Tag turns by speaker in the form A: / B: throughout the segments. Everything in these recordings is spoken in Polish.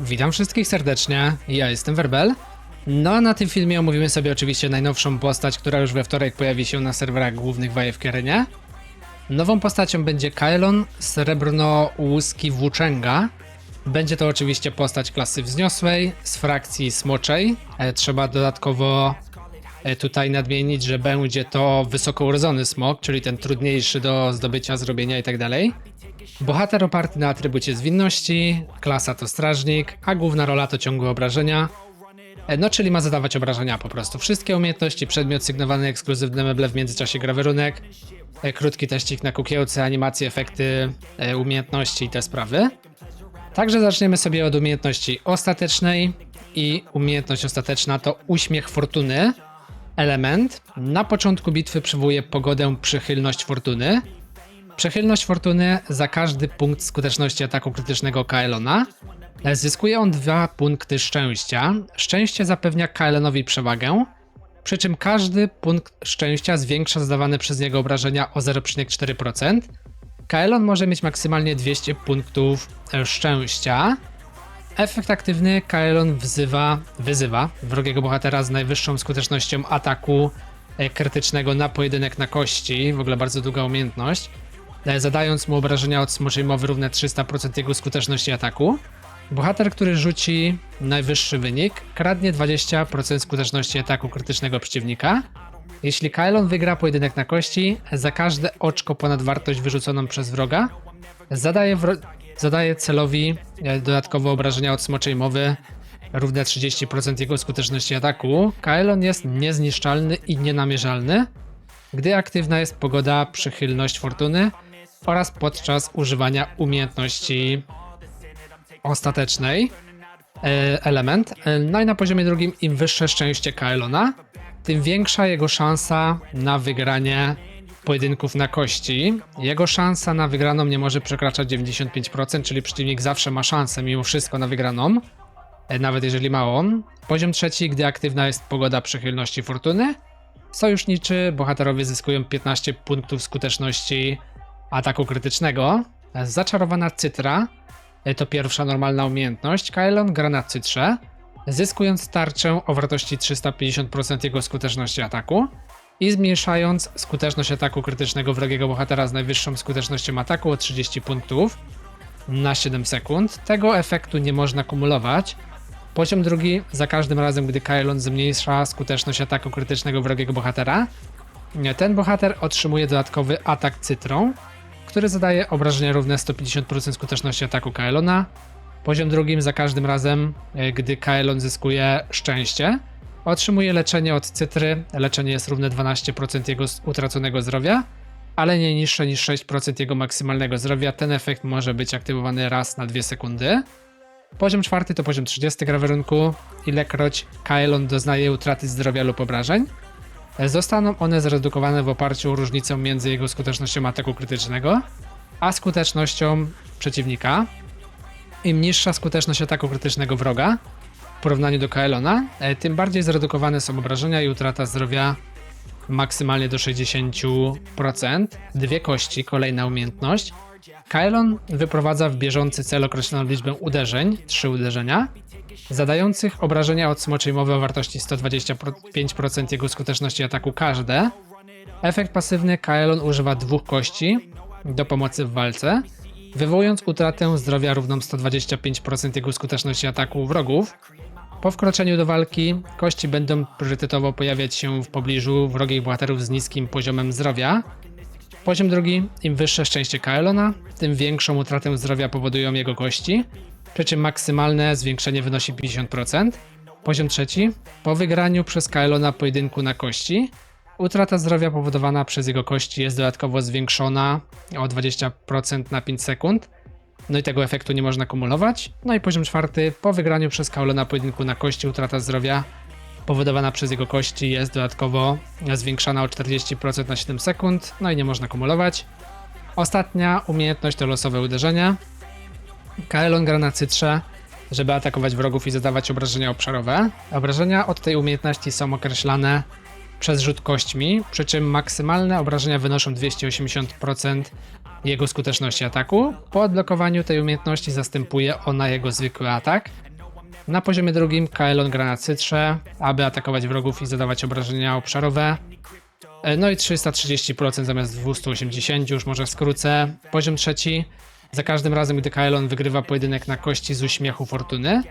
A: Witam wszystkich serdecznie, ja jestem Werbel. No a na tym filmie omówimy sobie oczywiście najnowszą postać, która już we wtorek pojawi się na serwerach głównych w Arenie. Nową postacią będzie Kaelon Srebrno-Łuski Włóczęga. Będzie to oczywiście postać klasy wzniosłej z frakcji smoczej. E, Trzeba dodatkowo e, tutaj nadmienić, że będzie to wysoko urodzony smok, czyli ten trudniejszy do zdobycia, zrobienia itd. Bohater oparty na atrybucie zwinności, klasa to strażnik, a główna rola to ciągłe obrażenia. E, No, czyli ma zadawać obrażenia po prostu. Wszystkie umiejętności, przedmiot sygnowany, ekskluzywne meble w międzyczasie gra warunek, e, krótki teścik na kukiełce, animacje, efekty, e, umiejętności i te sprawy. Także zaczniemy sobie od umiejętności ostatecznej i umiejętność ostateczna to uśmiech fortuny. Element na początku bitwy przywołuje pogodę przychylność fortuny. Przychylność fortuny za każdy punkt skuteczności ataku krytycznego Kaelona. Zyskuje on dwa punkty szczęścia. Szczęście zapewnia Kaelonowi przewagę, przy czym każdy punkt szczęścia zwiększa zdawane przez niego obrażenia o 0,4%. Kaelon może mieć maksymalnie 200 punktów e, szczęścia. Efekt aktywny Kaelon wzywa, wyzywa wrogiego bohatera z najwyższą skutecznością ataku e, krytycznego na pojedynek na kości. W ogóle bardzo długa umiejętność. E, Zadając mu obrażenia od smoczej mowy równe 300% jego skuteczności ataku. Bohater, który rzuci najwyższy wynik, kradnie 20% skuteczności ataku krytycznego przeciwnika. Jeśli Kaelon wygra pojedynek na kości, za każde oczko ponad wartość wyrzuconą przez wroga, zadaje, wro- zadaje celowi e, dodatkowe obrażenia od smoczej mowy równe 30% jego skuteczności ataku. Kaelon jest niezniszczalny i nienamierzalny, gdy aktywna jest pogoda, przychylność fortuny oraz podczas używania umiejętności ostatecznej e, element. E, No i na poziomie drugim, im wyższe szczęście Kaelona, tym większa jego szansa na wygranie pojedynków na kości. Jego szansa na wygraną nie może przekraczać 95%, czyli przeciwnik zawsze ma szansę mimo wszystko na wygraną, e, nawet jeżeli małą. Poziom trzeci, gdy aktywna jest pogoda przychylności fortuny. Sojuszniczy bohaterowie zyskują 15 punktów skuteczności ataku krytycznego. Zaczarowana cytra E, to pierwsza normalna umiejętność. Kaelon gra na cytrze, zyskując tarczę o wartości 350% jego skuteczności ataku i zmniejszając skuteczność ataku krytycznego wrogiego bohatera z najwyższą skutecznością ataku o 30 punktów na 7 sekund. Tego efektu nie można kumulować. Poziom drugi, za każdym razem, gdy Kaelon zmniejsza skuteczność ataku krytycznego wrogiego bohatera, ten bohater otrzymuje dodatkowy atak cytrą, który zadaje obrażenia równe 150% skuteczności ataku Kaelona. Poziom drugim za każdym razem, e, gdy Kaelon zyskuje szczęście, otrzymuje leczenie od cytry. Leczenie jest równe 12% jego utraconego zdrowia, ale nie niższe niż 6% jego maksymalnego zdrowia. Ten efekt może być aktywowany raz na 2 sekundy. Poziom czwarty to poziom 30 gra. Ilekroć Kaelon doznaje utraty zdrowia lub obrażeń, Zostaną one zredukowane w oparciu o różnicę między jego skutecznością ataku krytycznego a skutecznością przeciwnika. Im niższa skuteczność ataku krytycznego wroga w porównaniu do Kaelona, e, tym bardziej zredukowane są obrażenia i utrata zdrowia maksymalnie do 60%. Dwie kości, kolejna umiejętność. Kaelon wyprowadza w bieżący cel określoną liczbę uderzeń, trzy uderzenia, zadających obrażenia od smoczej mowy o wartości 125% jego skuteczności ataku każde. Efekt pasywny Kaelon używa dwóch kości do pomocy w walce, wywołując utratę zdrowia równą 125% jego skuteczności ataku wrogów. Po wkroczeniu do walki kości będą priorytetowo pojawiać się w pobliżu wrogich bohaterów z niskim poziomem zdrowia. Poziom drugi, im wyższe szczęście Kaelona, tym większą utratę zdrowia powodują jego kości, przy czym maksymalne zwiększenie wynosi 50%. Poziom trzeci, po wygraniu przez Kaelona pojedynku na kości, utrata zdrowia powodowana przez jego kości jest dodatkowo zwiększona o 20% na 5 sekund. No i tego efektu nie można kumulować. No i poziom czwarty, po wygraniu przez Kaelona pojedynku na kości, utrata zdrowia powodowana przez jego kości jest dodatkowo zwiększana o 40% na 7 sekund, no i nie można kumulować. Ostatnia umiejętność to losowe uderzenia. Kaelon gra na cytrze, żeby atakować wrogów i zadawać obrażenia obszarowe. Obrażenia od tej umiejętności są określane przez rzut kośćmi, przy czym maksymalne obrażenia wynoszą 280% jego skuteczności ataku. Po odblokowaniu tej umiejętności zastępuje ona jego zwykły atak. Na poziomie drugim Kaelon gra na cytrze, aby atakować wrogów i zadawać obrażenia obszarowe. E, No i 330% zamiast 280, już może skrócę. Poziom trzeci. Za każdym razem, gdy Kaelon wygrywa pojedynek na kości z uśmiechu fortuny,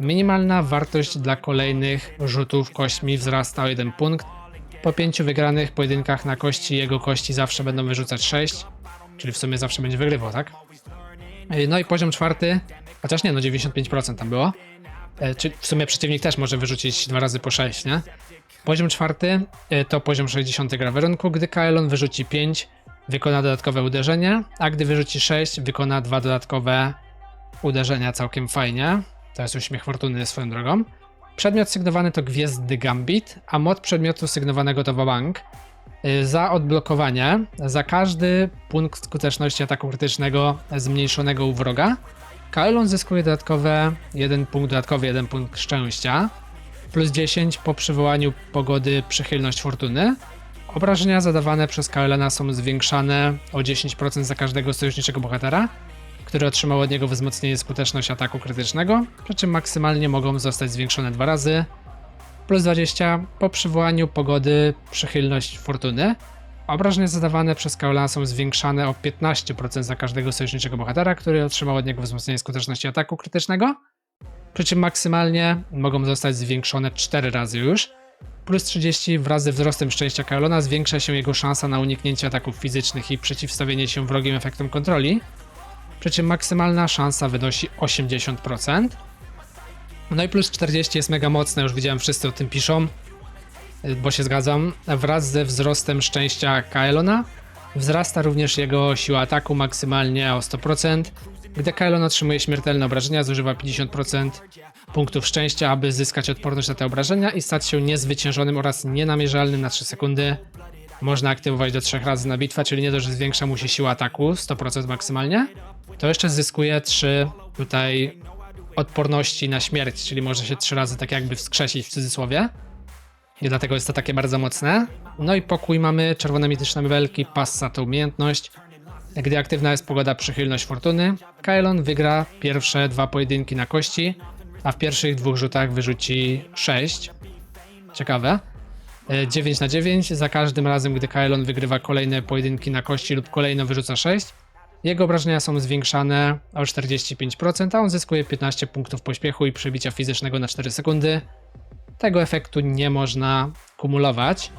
A: minimalna wartość dla kolejnych rzutów kośćmi wzrasta o 1 punkt. Po pięciu wygranych pojedynkach na kości jego kości zawsze będą wyrzucać 6, czyli w sumie zawsze będzie wygrywał, tak? E, No i poziom czwarty, chociaż nie, no 95% tam było. E, Czy w sumie przeciwnik też może wyrzucić dwa razy po 6, nie? Poziom czwarty e, to poziom 60 gra warunku. Gdy Kaelon wyrzuci 5, wykona dodatkowe uderzenie, a gdy wyrzuci 6, wykona dwa dodatkowe uderzenia całkiem fajnie. To jest uśmiech fortuny swoją drogą. Przedmiot sygnowany to Gwiezdny Gambit, a mod przedmiotu sygnowanego to Wabank. Y, Za odblokowanie, za każdy punkt skuteczności ataku krytycznego zmniejszonego u wroga, Kaelon zyskuje dodatkowe 1 punkt, dodatkowy 1 punkt szczęścia, plus 10 po przywołaniu pogody przychylność fortuny. Obrażenia zadawane przez Kaelona są zwiększane o 10% za każdego sojuszniczego bohatera, który otrzymał od niego wzmocnienie skuteczności ataku krytycznego, przy czym maksymalnie mogą zostać zwiększone dwa razy, plus 20 po przywołaniu pogody przychylność fortuny. Obrażenia zadawane przez Kaolana są zwiększane o 15% za każdego sojuszniczego bohatera, który otrzymał od niego wzmocnienie skuteczności ataku krytycznego, przy czym maksymalnie mogą zostać zwiększone 4 razy już. Plus 30 wraz ze wzrostem szczęścia Kaolona zwiększa się jego szansa na uniknięcie ataków fizycznych i przeciwstawienie się wrogim efektom kontroli, przy czym maksymalna szansa wynosi 80%. No i plus 40 jest mega mocne, już widziałem wszyscy o tym piszą, y, bo się zgadzam. Wraz ze wzrostem szczęścia Kaelona wzrasta również jego siła ataku maksymalnie o 100%. Gdy Kaelon otrzymuje śmiertelne obrażenia, zużywa 50% punktów szczęścia, aby zyskać odporność na te obrażenia i stać się niezwyciężonym oraz nienamierzalnym na 3 sekundy. Można aktywować do 3 razy na bitwę, czyli nie dość, że zwiększa mu się siła ataku 100% maksymalnie, to jeszcze zyskuje 3 tutaj odporności na śmierć, czyli może się 3 razy tak jakby wskrzesić w cudzysłowie. I dlatego jest to takie bardzo mocne. No i pokój mamy, czerwone mityczne mebelki, passa to umiejętność. Gdy aktywna jest pogoda przychylność fortuny, Kaelon wygra pierwsze dwa pojedynki na kości, a w pierwszych dwóch rzutach wyrzuci 6. Ciekawe. E, 9 na 9. Za każdym razem, gdy Kaelon wygrywa kolejne pojedynki na kości lub kolejno wyrzuca 6, jego obrażenia są zwiększane o 45%, a on zyskuje 15 punktów pośpiechu i przebicia fizycznego na 4 sekundy. Tego efektu nie można kumulować.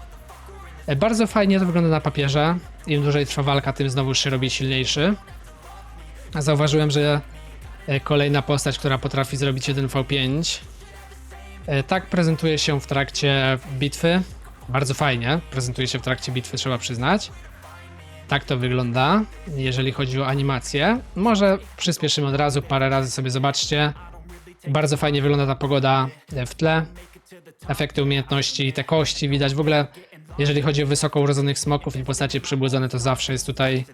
A: E, Bardzo fajnie to wygląda na papierze. Im dłużej trwa walka, tym znowu się robi silniejszy. Zauważyłem, że e, kolejna postać, która potrafi zrobić 1v5. e, Tak prezentuje się w trakcie bitwy. Bardzo fajnie prezentuje się w trakcie bitwy, trzeba przyznać. Tak to wygląda, jeżeli chodzi o animację. Może przyspieszymy od razu, parę razy sobie zobaczcie. Bardzo fajnie wygląda ta pogoda w tle. Efekty umiejętności, te kości widać. W ogóle, jeżeli chodzi o wysoko urodzonych smoków i postacie przybudzone, to zawsze jest tutaj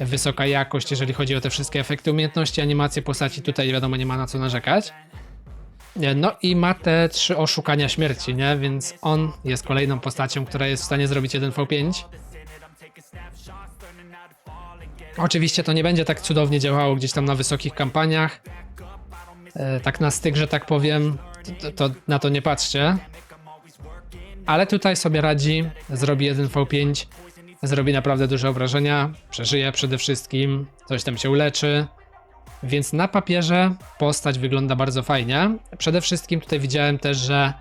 A: wysoka jakość, jeżeli chodzi o te wszystkie efekty umiejętności, animacje postaci. Tutaj wiadomo, nie ma na co narzekać. Nie, No i ma te trzy oszukania śmierci, nie? Więc on jest kolejną postacią, która jest w stanie zrobić 1v5. Oczywiście to nie będzie tak cudownie działało gdzieś tam na wysokich kampaniach. E, tak na styk, że tak powiem, to, to na to nie patrzcie. Ale tutaj sobie radzi, zrobi 1v5, zrobi naprawdę duże obrażenia, przeżyje przede wszystkim, coś tam się uleczy. Więc na papierze postać wygląda bardzo fajnie. Przede wszystkim tutaj widziałem też, że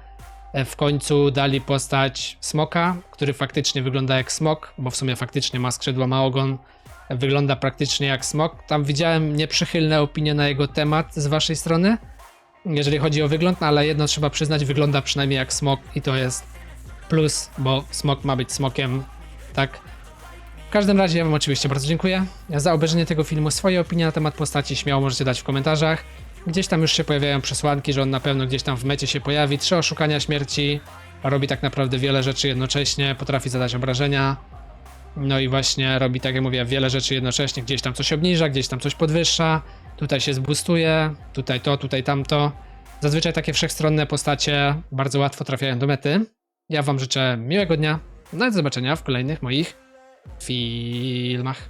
A: e, w końcu dali postać smoka, który faktycznie wygląda jak smok, bo w sumie faktycznie ma skrzydła, ma ogon, wygląda praktycznie jak smok. Tam widziałem nieprzychylne opinie na jego temat z waszej strony, jeżeli chodzi o wygląd, no ale jedno trzeba przyznać, wygląda przynajmniej jak smok i to jest plus, bo smok ma być smokiem, tak? W każdym razie ja wam oczywiście bardzo dziękuję za obejrzenie tego filmu. Swoje opinie na temat postaci śmiało możecie dać w komentarzach. Gdzieś tam już się pojawiają przesłanki, że on na pewno gdzieś tam w mecie się pojawi. Trzy oszukania śmierci, robi tak naprawdę wiele rzeczy jednocześnie, potrafi zadać obrażenia. No i właśnie robi, tak jak mówię, wiele rzeczy jednocześnie. Gdzieś tam coś obniża, gdzieś tam coś podwyższa. Tutaj się zbustuje, tutaj to, tutaj tamto. Zazwyczaj takie wszechstronne postacie bardzo łatwo trafiają do mety. Ja wam życzę miłego dnia. No i do zobaczenia w kolejnych moich filmach.